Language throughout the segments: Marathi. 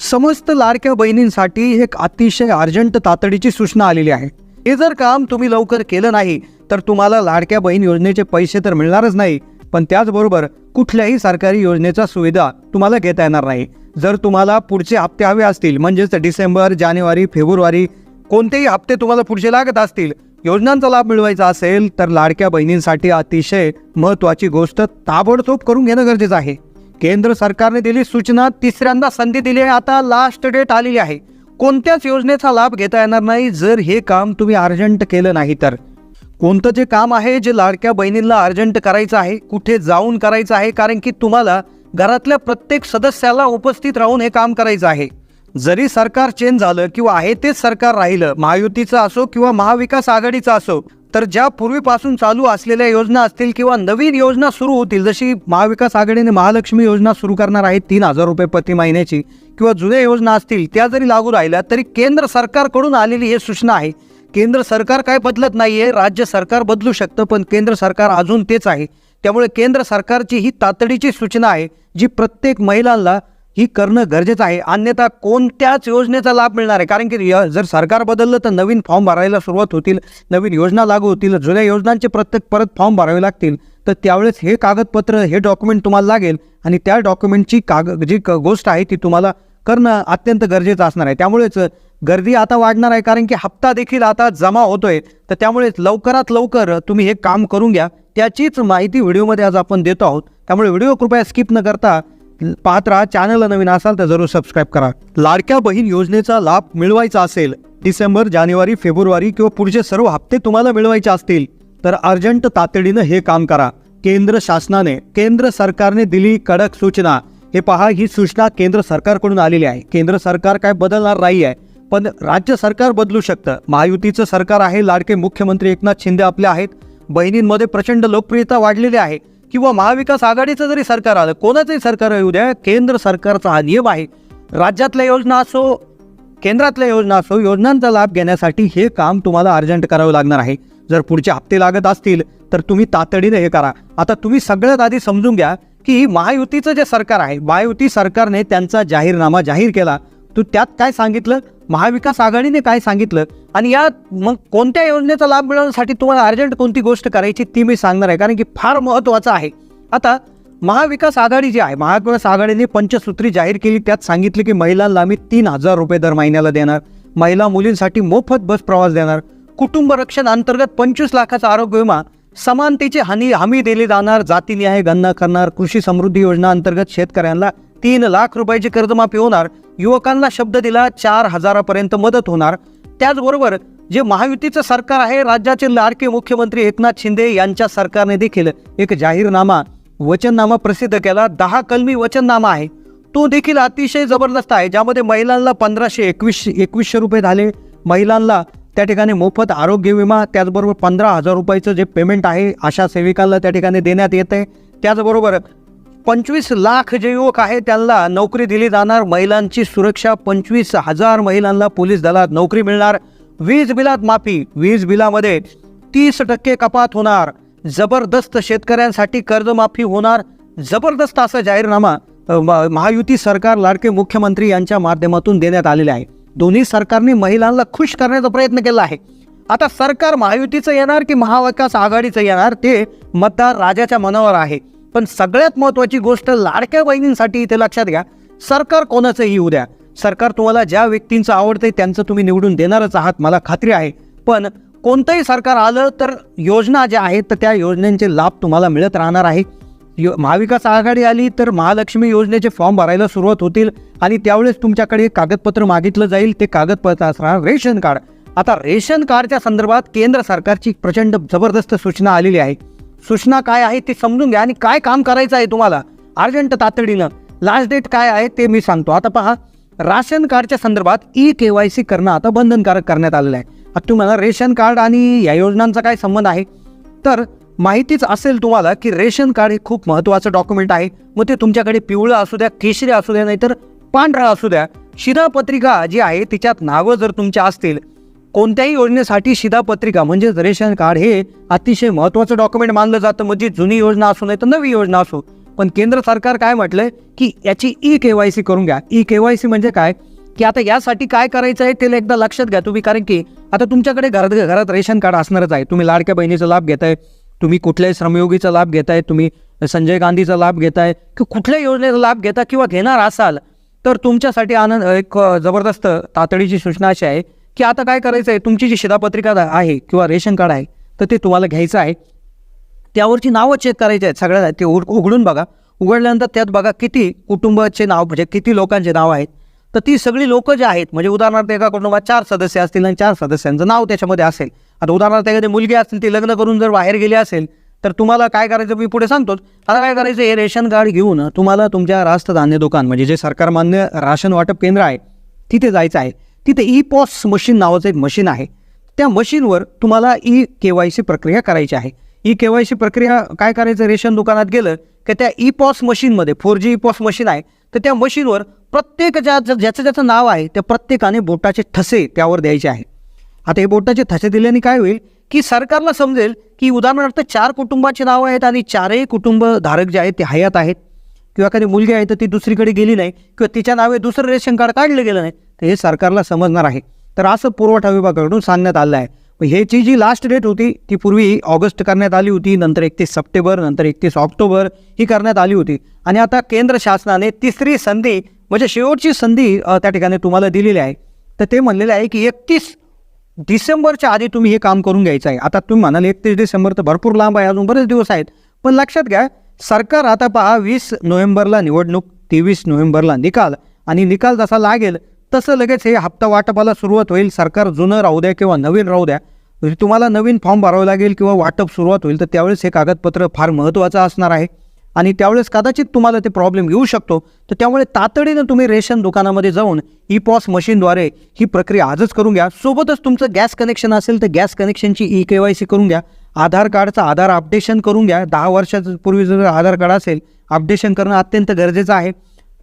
समस्त लाडक्या बहिणींसाठी एक अतिशय अर्जंट तातडीची सूचना आलेली आहे. हे जर काम तुम्ही लवकर केलं नाही तर तुम्हाला लाडक्या बहीण योजनेचे पैसे तर मिळणारच नाही पण त्याचबरोबर कुठल्याही सरकारी योजनेचा सुविधा तुम्हाला घेता येणार नाही. जर तुम्हाला पुढचे हप्ते हवे असतील म्हणजेच डिसेंबर जानेवारी फेब्रुवारी कोणतेही हप्ते तुम्हाला पुढचे लागत असतील योजनांचा लाभ मिळवायचा असेल तर लाडक्या बहिणींसाठी अतिशय महत्त्वाची गोष्ट ताबडतोब करून घेणं गरजेचं आहे. केंद्र सरकारने दिली सूचना तिसऱ्यांदा संधी दिली आहे. आता लास्ट डेट आलेली आहे. कोणत्याच योजनेचा लाभ घेता येणार नाही जर हे काम तुम्ही अर्जंट केलं नाही तर. कोणतं जे काम आहे जे लाडक्या बहिणींना अर्जंट करायचं आहे कुठे जाऊन करायचं आहे कारण की तुम्हाला घरातल्या प्रत्येक सदस्याला उपस्थित राहून हे काम करायचं आहे. जरी सरकार चेंज झालं किंवा आहे तेच सरकार राहिलं महायुतीचं असो किंवा महाविकास आघाडीचं असो तर ज्या पूर्वीपासून चालू असलेल्या योजना असतील किंवा नवीन योजना सुरू होतील जशी महाविकास आघाडीने महालक्ष्मी योजना सुरू करणार आहे तीन हजार रुपये प्रति महिन्याची किंवा जुन्या योजना असतील त्या जरी लागू राहिल्या तरी केंद्र सरकारकडून आलेली हे सूचना आहे. केंद्र सरकार काय बदलत नाही आहे राज्य सरकार बदलू शकतं पण केंद्र सरकार अजून तेच आहे. त्यामुळे केंद्र सरकारची ही तातडीची सूचना आहे जी प्रत्येक महिलांना ही करणं गरजेचं आहे. अन्यथा कोणत्याच योजनेचा लाभ मिळणार आहे कारण की य- जर सरकार बदललं तर नवीन फॉर्म भरायला सुरुवात होतील नवीन योजना लागू होतील जुन्या योजनांचे प्रत्येक परत फॉर्म भरावे लागतील तर त्यावेळेस हे कागदपत्र हे डॉक्युमेंट तुम्हाला लागेल आणि त्या डॉक्युमेंटची काग जी क- गोष्ट आहे ती तुम्हाला करणं अत्यंत गरजेचं असणार आहे. त्यामुळेच गर्दी आता वाढणार आहे. कारण की हप्ता देखील आता जमा होतोय. तर त्यामुळे लवकरात लवकर तुम्ही हे काम करून घ्या. त्याचीच माहिती व्हिडिओमध्ये आज आपण देतो आहोत. त्यामुळे व्हिडिओ कृपया स्किप न करता पाहत राहा चॅनलला नवीन असाल तर जरूर सबस्क्राईब करा. लाडक्या बहीण योजनेचा लाभ मिळवायचा असेल डिसेंबर जानेवारी फेब्रुवारी किंवा पुढचे सर्व हप्ते तुम्हाला मिळवायचे असतील तर अर्जंट तातडीनं हे काम करा. केंद्र शासनाने केंद्र सरकारने दिली कडक सूचना. हे पहा ही सूचना केंद्र सरकारकडून आलेली आहे. केंद्र सरकार काय बदलणार नाही आहे पण राज्य सरकार बदलू शकतं. महायुतीचं सरकार आहे लाडके मुख्यमंत्री एकनाथ शिंदे आपले आहेत. बहिणींमध्ये प्रचंड लोकप्रियता वाढलेली आहे. किंवा महाविकास आघाडीचं जरी सरकार आलं कोणाचंही सरकार येऊ द्या केंद्र सरकारचा हा नियम आहे. राज्यातल्या योजना असो केंद्रातल्या योजना असो योजनांचा लाभ घेण्यासाठी हे काम तुम्हाला अर्जंट करावं लागणार आहे. जर पुढचे हप्ते लागत असतील तर तुम्ही तातडीने हे करा. आता तुम्ही सगळ्यात आधी समजून घ्या की महायुतीचं जे सरकार आहे महायुती सरकारने त्यांचा जाहीरनामा जाहीर केला. तू त्यात काय सांगितलं? महाविकास आघाडीने काय सांगितलं? आणि या मग कोणत्या योजनेचा लाभ मिळवण्यासाठी तुम्हाला अर्जंट कोणती गोष्ट करायची ती मी सांगणार आहे कारण की फार महत्त्वाचं आहे. आता महाविकास आघाडी जी आहे महाविकास आघाडीने पंचसूत्री जाहीर केली त्यात सांगितले की महिलांना आम्ही तीन हजार रुपये दर महिन्याला देणार. महिला मुलींसाठी मोफत बस प्रवास देणार. कुटुंब रक्षण अंतर्गत पंचवीस लाखाचा आरोग्य विमा समानतेची हानी हमी दिली जाणार जातीनिहाय गणना करणार कृषी समृद्धी योजना अंतर्गत शेतकऱ्यांना तीन लाख रुपयाची कर्जमाफी होणार. युवकांना शब्द दिला चार हजारापर्यंत मदत होणार. त्याचबरोबर जे महायुतीचं सरकार आहे राज्याचे लाडके मुख्यमंत्री एकनाथ शिंदे यांच्या सरकारने देखील एक जाहीरनामा वचननामा प्रसिद्ध केला. दहा कलमी वचननामा आहे. तो देखील अतिशय जबरदस्त आहे ज्यामध्ये महिलांना पंधराशे एकवीसशे एकवीसशे रुपये झाले. महिलांना त्या ठिकाणी मोफत आरोग्य विमा त्याचबरोबर पंधरा हजार रुपयाचं जे पेमेंट आहे अशा सेविकांना त्या ठिकाणी देण्यात येते त्याचबरोबर पंचवीस लाख जे युवक आहे त्यांना नोकरी दिली जाणार. महिलांची सुरक्षा पंचवीस हजार महिलांना पोलीस दलात नोकरी मिळणार. वीज बिलात माफी वीज बिलामध्ये तीस टक्के कपात होणार. जबरदस्त शेतकऱ्यांसाठी कर्जमाफी होणार. जबरदस्त असा जाहीरनामा महायुती सरकार लाडके मुख्यमंत्री यांच्या माध्यमातून देण्यात आलेले आहे. दोन्ही सरकारने महिलांना खुश करण्याचा प्रयत्न केला आहे. आता सरकार महायुतीचं येणार की महाविकास आघाडीचं येणार ते मतदार राजाच्या मनावर आहे. पण सगळ्यात महत्त्वाची गोष्ट लाडक्या बहिणींसाठी इथे लक्षात घ्या. सरकार कोणाचंही येऊ द्या. सरकार तुम्हाला ज्या व्यक्तींचं आवडते त्यांचं तुम्ही निवडून देणारच आहात मला खात्री आहे. पण कोणतंही सरकार आलं तर योजना ज्या आहेत तर त्या योजनांचे लाभ तुम्हाला मिळत राहणार आहे. यो महाविकास आघाडी आली तर महालक्ष्मी योजनेचे फॉर्म भरायला सुरुवात होतील आणि त्यावेळेस तुमच्याकडे कागदपत्र मागितलं जाईल ते कागदपत्र असणार रेशन कार्ड. आता रेशन कार्डच्या संदर्भात केंद्र सरकारची प्रचंड जबरदस्त सूचना आलेली आहे. सूचना काय आहे ते समजून घ्या आणि काय काम करायचं आहे तुम्हाला? अर्जंट तातडीनं. लास्ट डेट काय आहे ते मी सांगतो. आता पहा राशन कार्डच्या संदर्भात ई के वाय सी करणं आता बंधनकारक करण्यात आलेलं आहे. आता तुम्हाला रेशन कार्ड आणि या योजनांचा काय संबंध आहे? तर माहितीच असेल तुम्हाला की रेशन कार्ड हे खूप महत्त्वाचं डॉक्युमेंट आहे. मग ते तुमच्याकडे पिवळं असू द्या केशरी असू द्या नाहीतर पांढरा असू द्या. शिधापत्रिका जी आहे तिच्यात नावं जर तुमच्या असतील कोणत्याही योजनेसाठी शिधापत्रिका म्हणजेच रेशन कार्ड हे अतिशय महत्त्वाचं डॉक्युमेंट मानलं जातं. म्हणजे जुनी योजना असो नाही तर नवी योजना असो. पण केंद्र सरकार काय म्हटलंय की याची ई के वाय सी करून घ्या. ई के वाय सी म्हणजे काय? की आता यासाठी काय करायचं आहे ते एकदा लक्षात घ्या तुम्ही. कारण की आता तुमच्याकडे घरात घरात रेशन कार्ड असणारच आहे. तुम्ही लाडक्या बहिणीचा लाभ घेताय तुम्ही कुठल्याही श्रमयोगीचा लाभ घेताय तुम्ही संजय गांधीचा लाभ घेताय की कुठल्याही योजनेचा लाभ घेता किंवा घेणार असाल तर तुमच्यासाठी आनंद एक जबरदस्त तातडीची सूचना अशी आहे की आता काय करायचं आहे तुमची जी शिधापत्रिका आहे किंवा रेशन कार्ड आहे तर ते तुम्हाला घ्यायचं आहे. त्यावरची नावं चेक करायची आहेत सगळ्या ते उघ- उघडून बघा. उघडल्यानंतर त्यात बघा किती कुटुंबाचे नाव म्हणजे किती लोकांचे नाव आहेत. तर ती सगळी लोकं जे आहेत म्हणजे उदाहरणार्थ एका कुटुंबात चार सदस्य असतील आणि चार सदस्यांचं नाव त्याच्यामध्ये असेल. आता उदाहरणार्थ एखादी मुलगी असतील ती लग्न करून जर बाहेर गेली असेल तर तुम्हाला काय करायचं? मी पुढे सांगतोच आता काय करायचं? हे रेशन कार्ड घेऊन तुम्हाला तुमच्या रास्त धान्य दुकान म्हणजे जे सरकारमान्य राशन वाटप केंद्र आहे तिथे जायचं आहे. तिथे ई पॉस मशीन नावाचं एक मशीन आहे. त्या मशीनवर तुम्हाला ई के वाय सी प्रक्रिया करायची आहे. ई के वाय सी प्रक्रिया काय करायचं? रेशन दुकानात गेलं की त्या ई पॉस मशीनमध्ये four G E POS machine आहे. तर त्या मशीनवर प्रत्येक ज्या ज्याचं ज्याचं नाव आहे त्या प्रत्येकाने बोटाचे ठसे त्यावर द्यायचे आहे. आता हे बोटाचे ठसे दिल्याने काय होईल? की सरकारला समजेल की उदाहरणार्थ चार कुटुंबाची नावं आहेत आणि चारही कुटुंबधारक जे आहेत ते हयात आहेत. किंवा एखादी मुलगी आहे तर ती दुसरीकडे गेली नाही किंवा तिच्या नावे दुसरं रेशन कार्ड काढलं गेलं नाही तर हे सरकारला समजणार आहे. तर असं पुरवठा विभागाकडून सांगण्यात आलं आहे. मग ह्याची जी लास्ट डेट होती ती पूर्वी ऑगस्ट करण्यात आली होती नंतर एकतीस सप्टेंबर नंतर एकतीस ऑक्टोबर ही करण्यात आली होती. आणि आता केंद्र शासनाने तिसरी संधी म्हणजे शेवटची संधी त्या ठिकाणी तुम्हाला दिलेली आहे. तर ते म्हणलेले आहे की एकतीस डिसेंबरच्या आधी तुम्ही हे काम करून घ्यायचं आहे. आता तुम्ही म्हणाल एकतीस डिसेंबर तर भरपूर लांब आहे अजून बरेच दिवस आहेत. पण लक्षात घ्या सरकार आता पहा वीस नोव्हेंबरला निवडणूक तेवीस नोव्हेंबरला निकाल. आणि निकाल जसा लागेल तसं लगेच हे हप्ता वाटपाला सुरुवात होईल. सरकार जुनं राहू द्या किंवा नवीन राहू द्या. म्हणजे तुम्हाला नवीन फॉर्म भरावं लागेल किंवा वाटप सुरुवात होईल तर त्यावेळेस हे कागदपत्र फार महत्त्वाचं असणार आहे. आणि त्यावेळेस कदाचित तुम्हाला ते प्रॉब्लेम येऊ शकतो. तर त्यामुळे तातडीनं तुम्ही रेशन दुकानामध्ये जाऊन ई पॉस मशीनद्वारे ही प्रक्रिया आजच करून घ्या. सोबतच तुमचं गॅस कनेक्शन असेल तर गॅस कनेक्शनची ई के वाय सी करून घ्या. आधार कार्डचं आधार अपडेशन करून घ्या. दहा वर्षाचं पूर्वी जर आधार कार्ड असेल अपडेशन करणं अत्यंत गरजेचं आहे.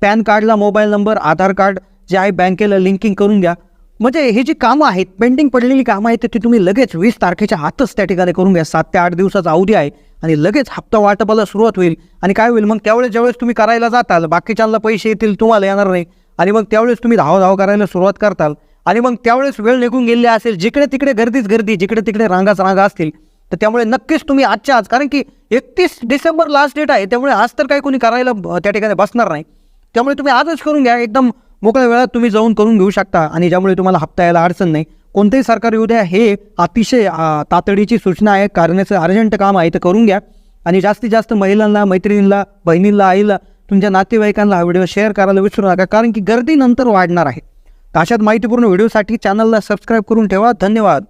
पॅन कार्डला मोबाईल नंबर आधार कार्ड जे आहे बँकेला लिंकिंग करून घ्या. म्हणजे हे जी कामं आहेत पेंडिंग पडलेली कामं आहेत ती तुम्ही लगेच वीस तारखेच्या आतच त्या ठिकाणी करून घ्या. सात ते आठ दिवसाचा अवधी आहे आणि लगेच हप्ता वाटपाला सुरुवात होईल. आणि काय होईल मग त्यावेळेस ज्यावेळेस तुम्ही करायला जाताल बाकीच्यांना पैसे येतील तुम्हाला येणार नाही. आणि मग त्यावेळेस तुम्ही धाव धाव करायला सुरुवात करताल. आणि मग त्यावेळेस वेळ निघून गेलेली असेल जिकडे तिकडे गर्दीच गर्दी जिकडे तिकडे रांगाच रांगा असतील तर त्यामुळे नक्कीच तुम्ही आजच्या आज कारण की एकतीस डिसेंबर लास्ट डेट आहे त्यामुळे आज तर काही कोणी करायला त्या ठिकाणी बसणार नाही. त्यामुळे तुम्ही आजच करून घ्या एकदम मोकळ्या वेळात तुम्ही जाऊन करून घेऊ शकता आणि ज्यामुळे तुम्हाला हप्ता यायला अडचण नाही. कोणतेही सरकार येऊ द्या हे अतिशय तातडीची सूचना आहे. करण्याचं अर्जंट काम आहे तर करून घ्या. आणि जास्तीत जास्त महिलांना मैत्रिणींना बहिणींना आईला तुमच्या नातेवाईकांना हा व्हिडिओ शेअर करायला विसरू नका कारण की गर्दी नंतर वाढणार आहे. अशात माहितीपूर्ण व्हिडिओसाठी चॅनलला सबस्क्राईब करून ठेवा. धन्यवाद.